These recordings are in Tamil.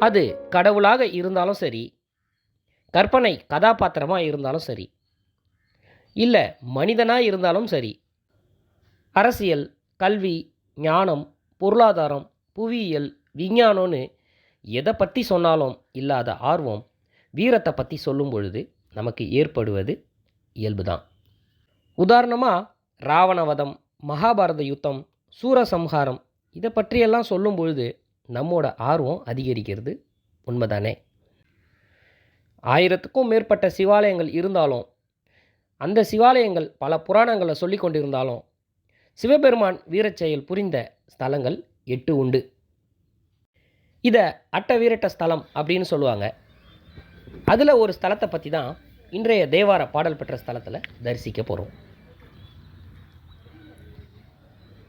அது கடவுளாக இருந்தாலும் சரி கற்பனை கதாபாத்திரமாக இருந்தாலும் சரி இல்லை மனிதனாக இருந்தாலும் சரி அரசியல் கல்வி ஞானம் பொருளாதாரம் புவியியல் விஞ்ஞானம்னு எதை பற்றி சொன்னாலும் இல்லாத ஆர்வம் வீரத்தை பற்றி சொல்லும் பொழுது நமக்கு ஏற்படுவது இயல்புதான். உதாரணமாக ராவணவதம் மகாபாரத யுத்தம் சூரசம்ஹாரம் இதை பற்றியெல்லாம் சொல்லும் பொழுது நம்மோட ஆர்வம் அதிகரிக்கிறது உண்மைதானே? ஆயிரத்துக்கும் மேற்பட்ட சிவாலயங்கள் இருந்தாலும் அந்த சிவாலயங்கள் பல புராணங்களை சொல்லி கொண்டிருந்தாலும் சிவபெருமான் வீரச்செயல் புரிந்த ஸ்தலங்கள் எட்டு உண்டு. இதை அட்ட வீரட்ட ஸ்தலம் அப்படின்னு சொல்லுவாங்க. அதில் ஒரு ஸ்தலத்தை பற்றி தான் இன்றைய தேவார பாடல் பெற்ற ஸ்தலத்தில் தரிசிக்க போகிறோம்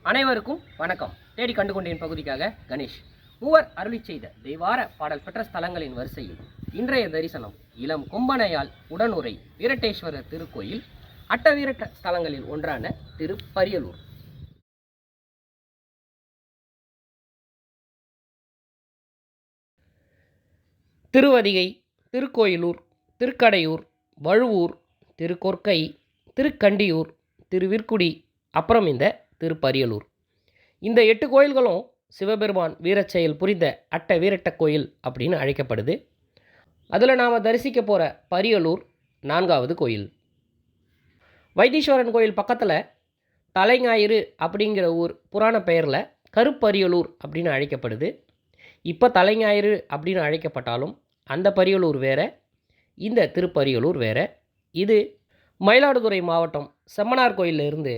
அனைவருக்கும் வணக்கம். தேடி கண்டு கொண்டேன் பகுதிக்காக கணேஷ். மூவர் அருளி செய்த தேவார பாடல் பெற்ற ஸ்தலங்களின் வரிசையில் இன்றைய தரிசனம் இளம் கும்பனையால் உடனுரை வீரட்டேஸ்வரர் திருக்கோயில் அட்டவீரட்ட ஸ்தலங்களில் ஒன்றான திருப்பரியலூர். திருவதிகை திருக்கோயிலூர் திருக்கடையூர் வழுவூர் திருக்கொற்கை திருக்கண்டியூர் திருவிற்குடி அப்புறம் இந்த திருப்பரியலூர். இந்த எட்டு கோயில்களும் சிவபெருமான் வீரச்செயல் புரிந்த அட்ட வீரட்ட கோயில் அப்படின்னு அழைக்கப்படுது. அதில் நாம் தரிசிக்க போகிற பரியலூர் நான்காவது கோயில். வைத்தீஸ்வரன் கோயில் பக்கத்தில் தலைஞாயிறு அப்படிங்கிற ஊர் புராண பெயரில் கருப்பரியலூர் அப்படின்னு அழைக்கப்படுது. இப்போ தலைஞாயிறு அப்படின்னு அழைக்கப்பட்டாலும் அந்த பரியலூர் வேற இந்த திருப்பரியலூர் வேறு. இது மயிலாடுதுறை மாவட்டம் செம்மனார் கோயில்ல இருந்து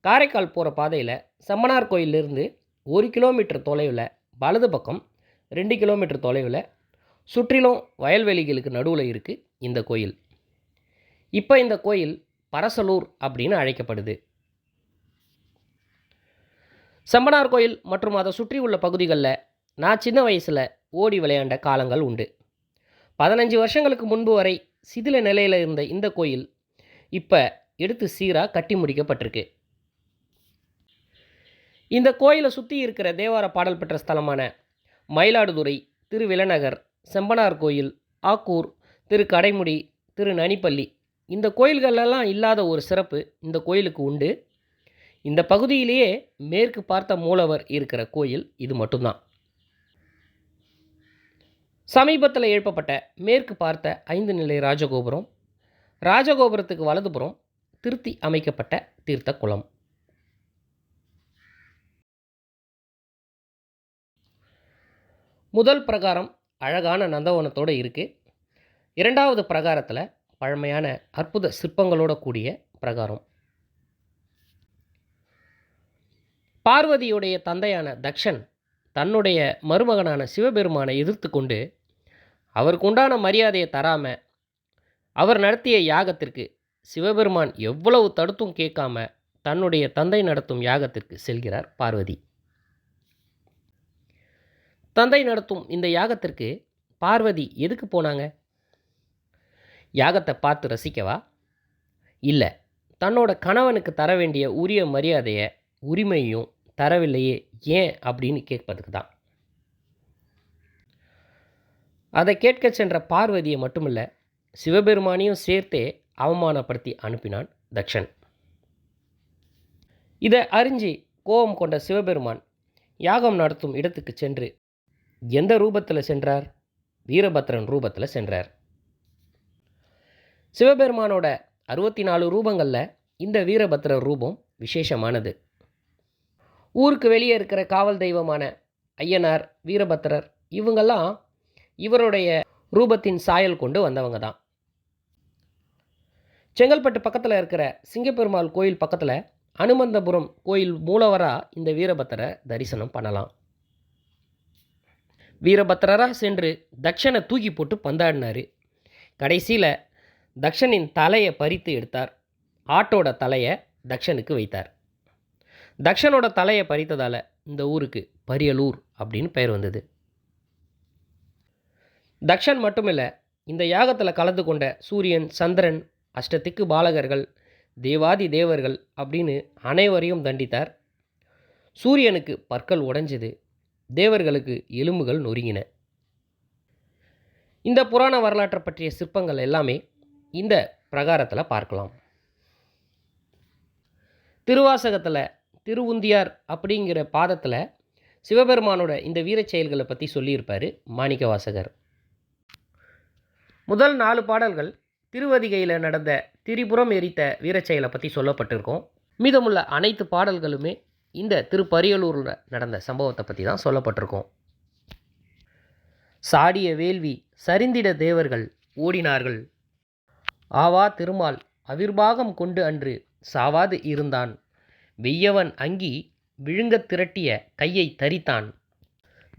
காரைக்கால் போகிற பாதையில் செம்மனார் கோயிலிருந்து ஒரு கிலோமீட்டர் தொலைவில் வலது பக்கம் ரெண்டு கிலோமீட்டர் தொலைவில் சுற்றிலும் வயல்வெளிகளுக்கு நடுவில் இருக்குது இந்த கோயில். இப்போ இந்த கோயில் பரசலூர் அப்படின்னு அழைக்கப்படுது. செம்பனார் கோயில் மற்றும் அதை சுற்றி உள்ள பகுதிகளில் நான் சின்ன வயசில் ஓடி விளையாண்ட காலங்கள் உண்டு. பதினஞ்சு வருஷங்களுக்கு முன்பு வரை சிதில நிலையில் இருந்த இந்த கோயில் இப்போ எடுத்து சீராக கட்டி முடிக்கப்பட்டிருக்கு. இந்த கோயிலை சுற்றி இருக்கிற தேவார பாடல் பெற்ற ஸ்தலமான மயிலாடுதுறை திருவிலநகர் செம்பனார் கோயில் ஆக்கூர் திரு கடைமுடி திரு நனிப்பள்ளி இந்த கோயில்களெல்லாம் இல்லாத ஒரு சிறப்பு இந்த கோயிலுக்கு உண்டு. இந்த பகுதியிலேயே மேற்கு பார்த்த மூலவர் இருக்கிற கோயில் இது மட்டும்தான். சமீபத்தில் எழுப்பப்பட்ட மேற்கு பார்த்த ஐந்து நிலை ராஜகோபுரம் ராஜகோபுரத்துக்கு வலதுபுறம் திருத்தி அமைக்கப்பட்ட தீர்த்த குளம். முதல் பிரகாரம் அழகான நந்தவனத்தோடு இருக்குது இரண்டாவது பிரகாரத்தில் பழமையான அற்புத சிற்பங்களோட கூடிய பிரகாரம். பார்வதியுடைய தந்தையான தக்ஷன் தன்னுடைய மருமகனான சிவபெருமானை எதிர்த்து கொண்டு அவருக்கு உண்டான மரியாதையை தராமல் அவர் நடத்திய யாகத்திற்கு சிவபெருமான் எவ்வளவு தடுத்தும் கேட்காம தன்னுடைய தந்தை நடத்தும் யாகத்திற்கு செல்கிறார் பார்வதி. தந்தை நடத்தும் இந்த யாகத்திற்கு பார்வதி எதுக்கு போனாங்க? யாகத்தை பார்த்து ரசிக்கவா? இல்லை தன்னோட கணவனுக்கு தர வேண்டிய உரிய மரியாதையை உரிமையும் தரவில்லையே ஏன் அப்படின்னு கேட்பதுக்கு தான் அதை கேட்க சென்ற பார்வதியை மட்டுமில்ல சிவபெருமானையும் சேர்த்தே அவமானப்படுத்தி அனுப்பினான் தக்ஷன். இதை அறிஞ்சு கோபம் கொண்ட சிவபெருமான் யாகம் நடத்தும் இடத்துக்கு சென்று எந்த ரூபத்தில் சென்றார்? வீரபத்ரன் ரூபத்தில் சென்றார். சிவபெருமானோட அறுபத்தி நாலு ரூபங்களில் இந்த வீரபத்ரர் ரூபம் விசேஷமானது. ஊருக்கு வெளியே இருக்கிற காவல் தெய்வமான ஐயனார் வீரபத்ரர் இவங்கெல்லாம் இவருடைய ரூபத்தின் சாயல் கொண்டு வந்தவங்க தான். செங்கல்பட்டு பக்கத்தில் இருக்கிற சிங்கப்பெருமாள் கோயில் பக்கத்தில் அனுமந்தபுரம் கோயில் மூலவராக இந்த வீரபத்திர தரிசனம் பண்ணலாம். வீரபத்ரரா சென்று தக்ஷனை தூக்கி போட்டு பந்தாடினார். கடைசியில் தக்ஷனின் தலையை பறித்து எடுத்தார். ஆட்டோட தலையை தக்ஷனுக்கு வைத்தார். தக்ஷனோட தலையை பறித்ததால் இந்த ஊருக்கு பரியலூர் அப்படின்னு பெயர் வந்தது. தக்ஷன் மட்டுமில்லை இந்த யாகத்தில் கலந்து கொண்ட சூரியன் சந்திரன் அஷ்டத்திக்கு பாலகர்கள் தேவாதி தேவர்கள் அப்படின்னு அனைவரையும் தண்டித்தார். சூரியனுக்கு பற்கள் உடைஞ்சது. தேவர்களுக்கு எலும்புகள் நொறுங்கின. இந்த புராண வரலாற்றை பற்றிய சிற்பங்கள் எல்லாமே இந்த பிரகாரத்தில் பார்க்கலாம். திருவாசகத்தில் திருவுந்தியார் அப்படிங்கிற பாதத்தில் சிவபெருமானோட இந்த வீரச் செயல்களை பற்றி சொல்லியிருப்பார் மாணிக்கவாசகர். முதல் நாலு பாடல்கள் திருவதிகையில் நடந்த திரிபுரம் எரித்த வீரச் செயலை பற்றி சொல்லப்பட்டிருக்கோம். மீதமுள்ள அனைத்து பாடல்களுமே இந்த திருப்பரியலூரில் நடந்த சம்பவத்தை பற்றி தான் சொல்லப்பட்டிருக்கோம். சாடிய வேள்வி சரிந்திட தேவர்கள் ஓடினார்கள். ஆவா திருமால் அவிர்வாகம் கொண்டு அன்று சாவாது இருந்தான். வெய்யவன் அங்கி விழுங்கத் திரட்டிய கையை தரித்தான்.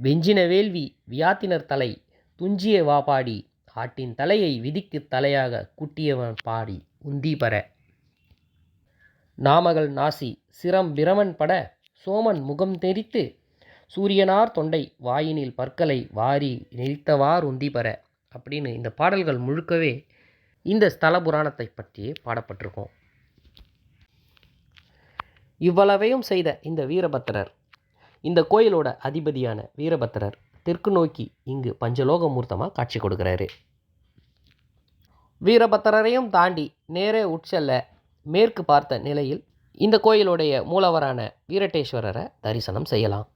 வெஞ்சின வேள்வி வியாத்தினர் தலை துஞ்சிய வாபாடி ஆட்டின் தலையை விதிக்கு தலையாக குட்டியவன் பாடி உந்தி பர நாமகள் நாசி சிரம் பிரமன் பட சோமன் முகம் தெரித்து சூரியனார் தொண்டை வாயினில் பற்களை வாரி நெறித்தவார் உந்தி பெற அப்படின்னு இந்த பாடல்கள் முழுக்கவே இந்த ஸ்தல புராணத்தை பற்றியே பாடப்பட்டிருக்கோம். இவ்வளவையும் செய்த இந்த வீரபத்திரர் இந்த கோயிலோட அதிபதியான வீரபத்திரர் தெற்கு நோக்கி இங்கு பஞ்சலோக மூர்த்தமாக காட்சி கொடுக்குறாரு. வீரபத்திரரையும் தாண்டி நேரே உட்செல்ல மேற்கு பார்த்த நிலையில் இந்த கோயிலுடைய மூலவரான வீரட்டேஸ்வரரை தரிசனம் செய்யலாம்.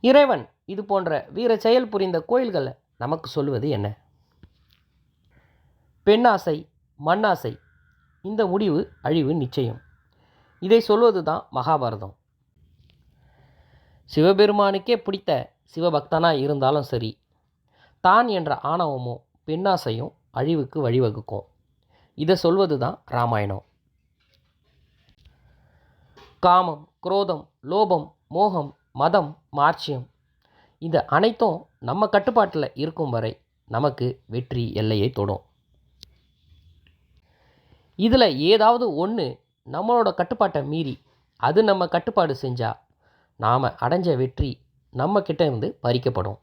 இறைவன் இது போன்ற வீர செயல் புரிந்த கோயில்களை நமக்கு சொல்வது என்ன? பெண்ணாசை மண்ணாசை இந்த முடிவு அழிவு நிச்சயம். இதை சொல்வது தான் மகாபாரதம். சிவபெருமானுக்கே பிடித்த சிவபக்தனாக இருந்தாலும் சரி தான் என்ற ஆணவமும் பெண்ணாசையும் அழிவுக்கு வழிவகுக்கும். இதை சொல்வது தான் ராமாயணம். காமம் குரோதம் லோபம் மோகம் மதம் மார்ச்சியம். இந்த அனைத்தும் நம்ம கட்டுப்பாட்டில் இருக்கும் வரை நமக்கு வெற்றி எல்லையை தொடும். இதில் ஏதாவது ஒன்று நம்மளோட கட்டுப்பாட்டை மீறி அது நம்ம கட்டுப்பாடு செஞ்சால் நாம் அடைஞ்ச வெற்றி நம்ம கிட்ட இருந்து பறிக்கப்படும்.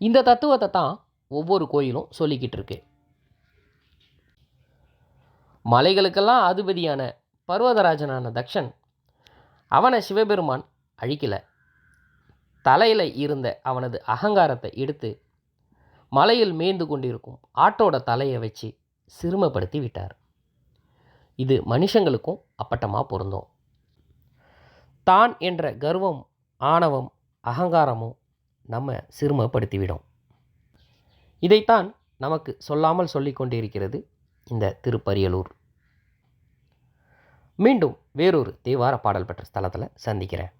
இந்த தத்துவத்தை தான் ஒவ்வொரு கோயிலும் சொல்லிக்கிட்டு இருக்கு மலைகளுக்கெல்லாம் அதிபதியான பர்வதராஜனான தக்ஷன் அவனை சிவபெருமான் அழிக்கலை. தலையில் இருந்த அவனது அகங்காரத்தை எடுத்து மலையில் மேய்ந்து கொண்டிருக்கும் ஆட்டோட தலையை வச்சு சிறுமப்படுத்தி விட்டார். இது மனுஷங்களுக்கும் அப்பட்டமாக பொருந்தும். தான் என்ற கர்வம் ஆணவம் அகங்காரமும் நம்ம சிறுமப்படுத்திவிடும் இதைத்தான் நமக்கு சொல்லாமல் சொல்லிக் கொண்டிருக்கிறது இந்த திருப்பரியலூர். மீண்டும் வேறொரு தேவார பாடல் பெற்ற ஸ்தலத்தில் சந்திக்கிறேன்.